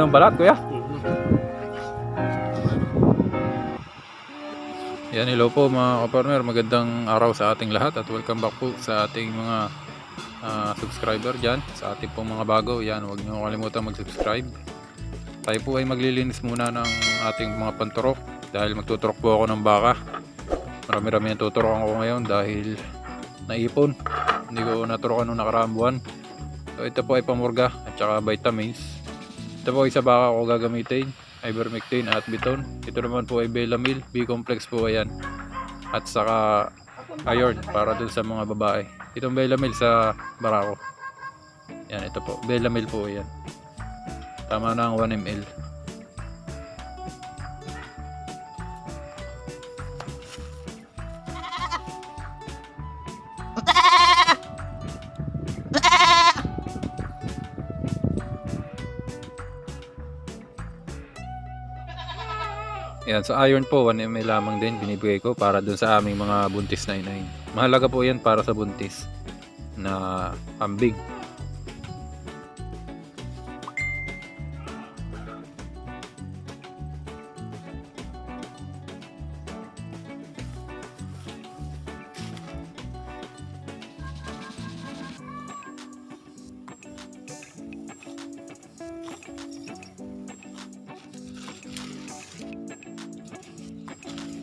anong balat, kuya? Yan, hello po mga kapartner. Magandang araw sa ating lahat at welcome back po sa ating mga ah, subscriber dyan. Sa ating pong mga bago. Yan, huwag niyo kalimutan mag-subscribe. Tayo po ay maglilinis muna ng ating mga panturok dahil magtuturok po ako ng baka. Marami-rami ang tuturokan ko ngayon dahil naipon. Hindi ko naturokan nung nakaraang buwan. So ito po ay pamurga at saka vitamins. Ito po ay sa baka ko gagamitin. Ivermectin at Biton. Ito naman po ay Belamil. B-complex po ayan. At saka iron para dun sa mga babae. Itong Belamil sa barako. Yan, ito po. Belamil po yan. Tama na ang 1 ml. Yan, sa iron po, 1 ml lamang din binibigay ko para dun sa aming mga buntis na inahin. Mahalaga po yan para sa buntis na kambing.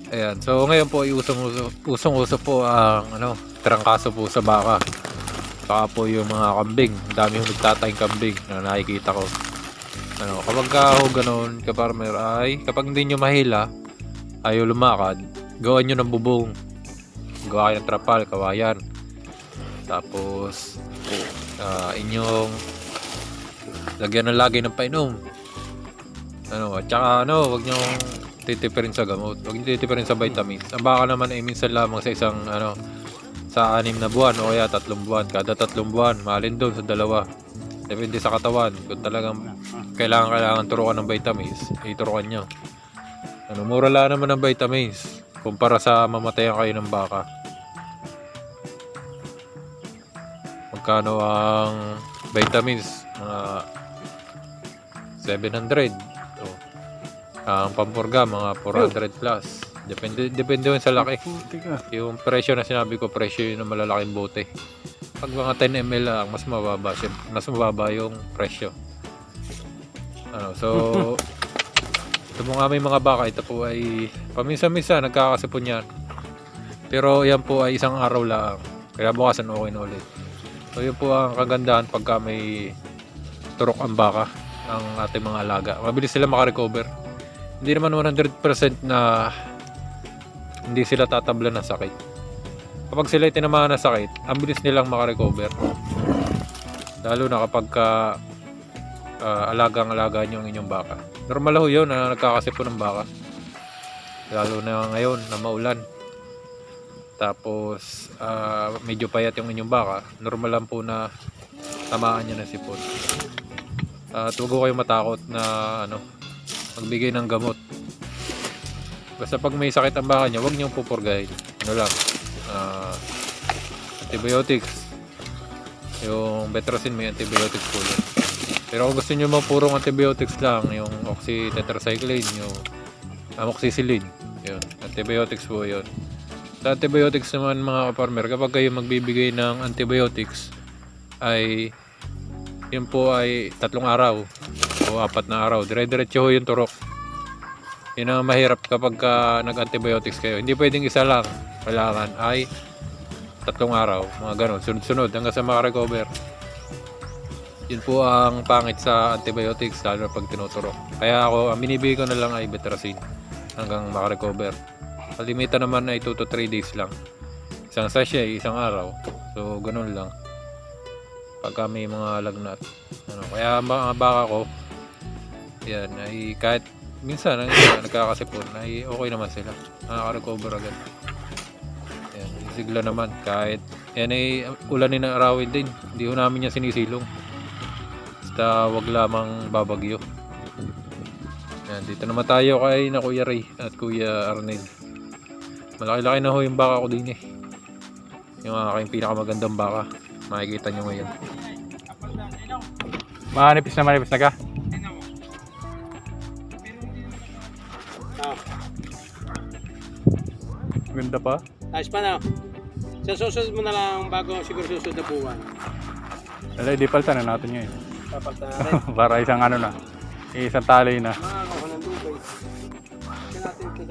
Ayan, so ngayon po usong-uso, usong-uso po ang ano, trangkaso po sa baka. Saka po yung mga kambing, dami yung nagtatayong kambing na nakikita ko. Ano, kapag ka ho ganun, kaparmer ay, kapag hindi nyo mahila, ayaw lumakad, gawan nyo ng bubong. Gawa kayo ng trapal, kawayan. Tapos, ah, inyong lagyan ng lagi ng painom. Ano, at saka ano, wag nyo titipirin sa gamot. Huwag niyo titipirin sa vitamins. Ang baka naman ay minsan lamang sa isang ano sa anim na buwan o kaya tatlong buwan. Kada tatlong buwan, mahalin doon sa dalawa. Depende sa katawan. Kung talagang kailangan kailangan turukan ng vitamins, iturukan nyo. Ano, mura lang naman ng vitamins kumpara sa mamatayan kayo ng baka. Magkano ang vitamins? Mga 700. Ang pampurga mga 400 plus. Depende depende yun sa laki. Puti ka. Yung presyo na sinabi ko, presyo yun ng malalaking bote. Pag mga 10 ml lang, mas mababa siya. Mas mababa yung presyo. Ano, so ito mo nga may mga baka, ito po ay paminsan-minsan nagkakasipon yan. Pero yan po ay isang araw lang. Kaya bukasan okay na ulit. So yun po ang kagandahan pagka may turok ang baka ang ating mga alaga. Mabilis sila makarecover. Hindi naman 100% na hindi sila tatabla ng sakit. Kapag sila tinamaan ng sakit, ang bilis nilang makarecover. Lalo na kapag ka, ah, alagang-alaga nyo ang inyong baka. Normal ho yun na nagkakasipon ng baka. Lalo na ngayon na maulan. Tapos ah, medyo payat yung inyong baka. Normal lang po na tamaan nyo ng sipon. At huwag ho kayong matakot na ano, magbigay ng gamot. Basta pag may sakit ang baka niya, huwag niyong pupurgahin. Ano lang, ah, antibiotics. Yung Betracin may antibiotics po yun. Pero kung gusto niyo mga purong antibiotics lang, yung oxytetracycline, yung amoxicillin, yun, antibiotics po yun. Sa antibiotics naman mga farmer, kapag kayo magbibigay ng antibiotics, ay yun po ay tatlong araw o apat na araw. Dire-diretso ho yung turok. Yun ang mahirap kapag ka nag-antibiotics kayo. Hindi pwedeng isa lang. Kailangan ay tatlong araw. Mga ganun. Sunod-sunod hanggang sa makarecover. Yun po ang pangit sa antibiotics lalo pag tinuturok. Kaya ako, ang binibigay ko na lang ay betracin hanggang makarecover. Kalimitan naman ay 2 to 3 days lang. Isang sachet, isang araw. So, ganun lang. Pagka may mga lagnat. Ano, kaya ang baka ko, yan, ay kahit minsan ang iba nagkakasipon ay okay naman sila. Nakaka-recover agad. Yan, sigla naman kahit yan ay ulanin ng arawin din. Hindi ko namin yan sinisilong. Basta wag lamang babagyo. Yan, dito naman tayo kay na Kuya Ray at Kuya Arnel. Malaki-laki na ho yung baka ko din eh. Yung aking pinakamagandang baka. Makikita nyo ngayon. Manipis na manipis na ka. Ganda pa. ayos pa na. Sa susunod mo na lang bago siguro susunod na buwan. Wala, di palitan na natin ngayon. Papalta na rin. Para isang ano na. Isang tali na. Mga ako ng Dubai. Kasi natin ito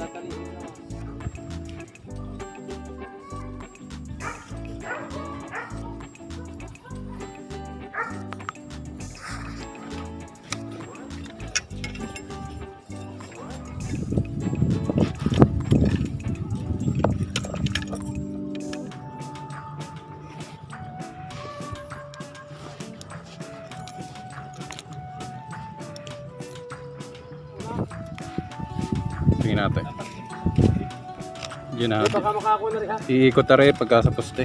Tingnan natin. Yun na. Iikot na rin pagka sa poste.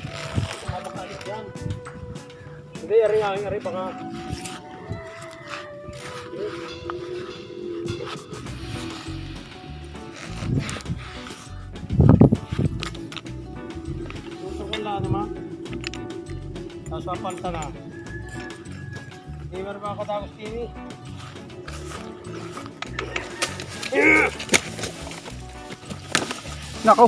Hindi, ari nga, ari baka. Lang naman. Papalta na. Hindi meron pa ako tapos TV. Nako!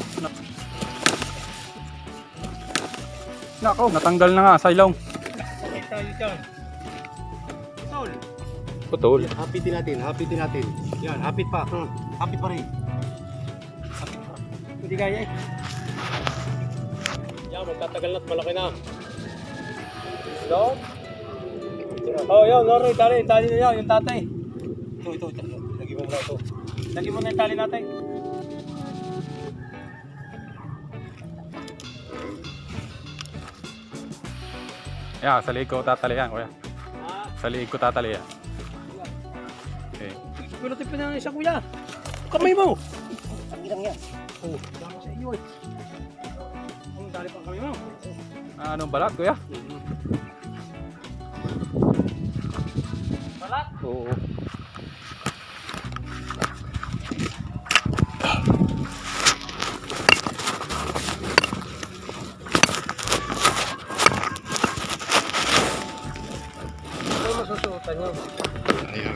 Nako! Natanggal na nga, sailong. Sakit tayo dyan. Tol. Putol. Hapitin natin, hapitin natin. Yan, hapit pa. Hmm. Hapit pa rin. Hindi kaya eh. Yan, magtatagal na't malaki na. No? Oh, yun, no, Roy, tali, tali na yan, yung tatay. Ito, ito, ito. Lagi mo muna ito. Lagi mo na yung tali natin. Yeah, sa liig ko tatalian, kuya. Sa liig ko tatalian. Okay. pinutin pa na isa kuya. Kamay mo. Ang ilang yan. Oh, dama sa iyo eh. Ang dali pang kamay mo. Ah, Anong balat, kuya? Balat. Oo. Ano masusuotan yun? Ayaw,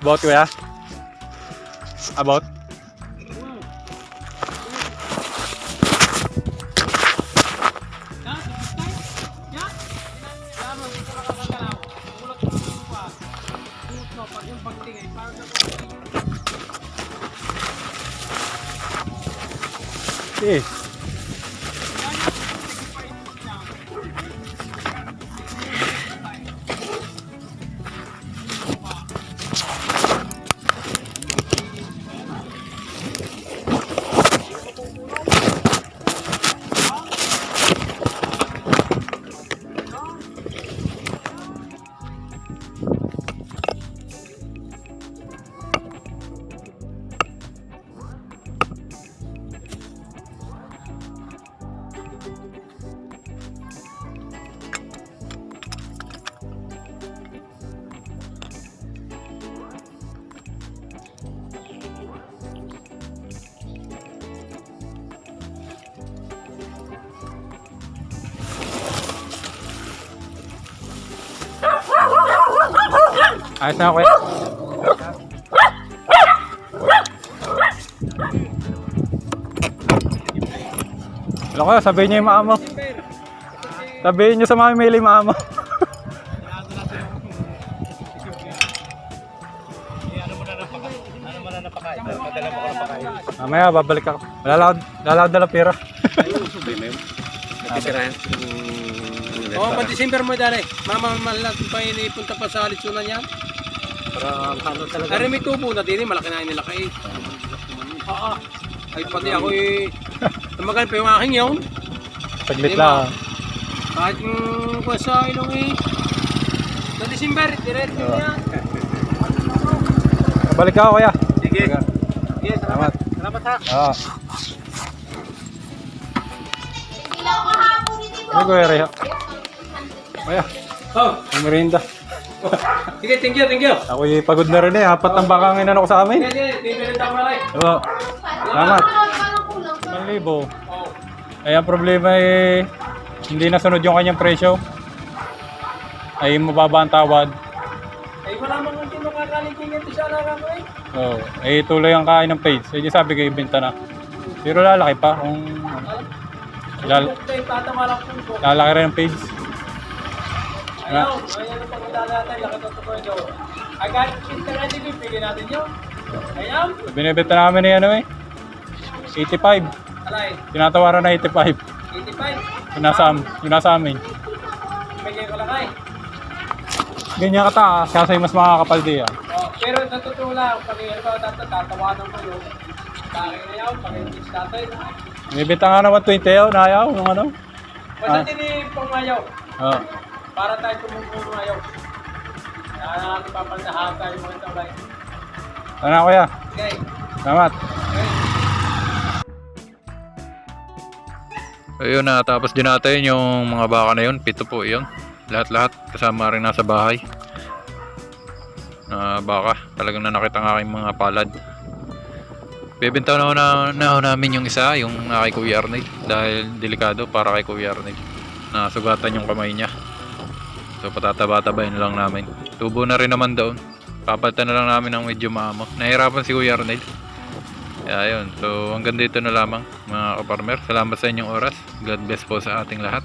About kuya? About? Eh. Ayos na kuya. Alam ko, sabihin niyo yung maamo. Sabihin niyo sa mga mili na na na pakain. Mamaya, babalik ako. Lalakad, lalakad na lang pera. Natitirahan. Oo, oh, pag December mo dali. Mama, malat pa inipunta pa sa Alitsunan yan. Para ano talaga. Ari may tubo na din eh, malaki na nila kay. Oo. Ay pati ako eh. Tumagal pa yung aking yun. Saglit lang. Kahit yung kung sa ilong eh. Sa December, diretso Oo. yan. Balik ako kuya. Sige. Sige, salamat. Salamat ha. Oo. Ay, kuya Reha. Kuya, Oh, ang merinda. sige, thank you, thank you. Ako pagod na rin eh. Apat ang bakang inano ko sa Sige, amin. sige, bibili tayo malay. Oo. Salamat. Kulang. 1,000. Oh, Ay, ang problema eh, hindi nasunod yung kanyang presyo. Ay, mababa ang tawad. Ay, wala mang kung sino kakaliging ito siya lang ako eh. Oo. eh, tuloy ang kain ng page. Eh, di sabi ko, ibenta na. Pero lalaki pa kung... Lal ko. lalaki rin ang page. Ayaw, ayaw na pagkadala natin, laki to ko ito. Agad, na din, bigyan natin yun. Ayaw, Binibenta namin ni ano eh. 85. alay, Tinatawaran na 85. 85. Yung nasa, yung nasa amin. Bigay ko lang ay. Ganyan kataas, kasi mas makakapal di ah. Oh, pero sa totoo lang, pag ano ba tata, tatawanan ko yun. Bakit na yun, pag hindi natin. Binibenta nga naman 20 yun, nayaw, yung ano. Basta Ah. eh, pumayaw. Oo. Para tayo tumupumayaw. Kaya natin papandahan tayo mga tabay. Ano na kuya? Okay. Salamat. Ayun na, tapos din natin yung mga baka na yun. Pito po yun. Lahat-lahat kasama rin nasa bahay. Na baka. Talagang nanakit ang aking mga palad. Bebenta na, na, na namin yung isa, yung kay Kuya Arnel. Dahil delikado para kay Kuya Arnel. Nasugatan yung kamay niya. So patataba-tabayin na lang namin. Tubo na rin naman doon. Papalitan na lang namin ng medyo maamo. Nahirapan si Kuya Arnel. Kaya yun. So hanggang dito na lamang mga kaparmer. Salamat sa inyong oras. God bless po sa ating lahat.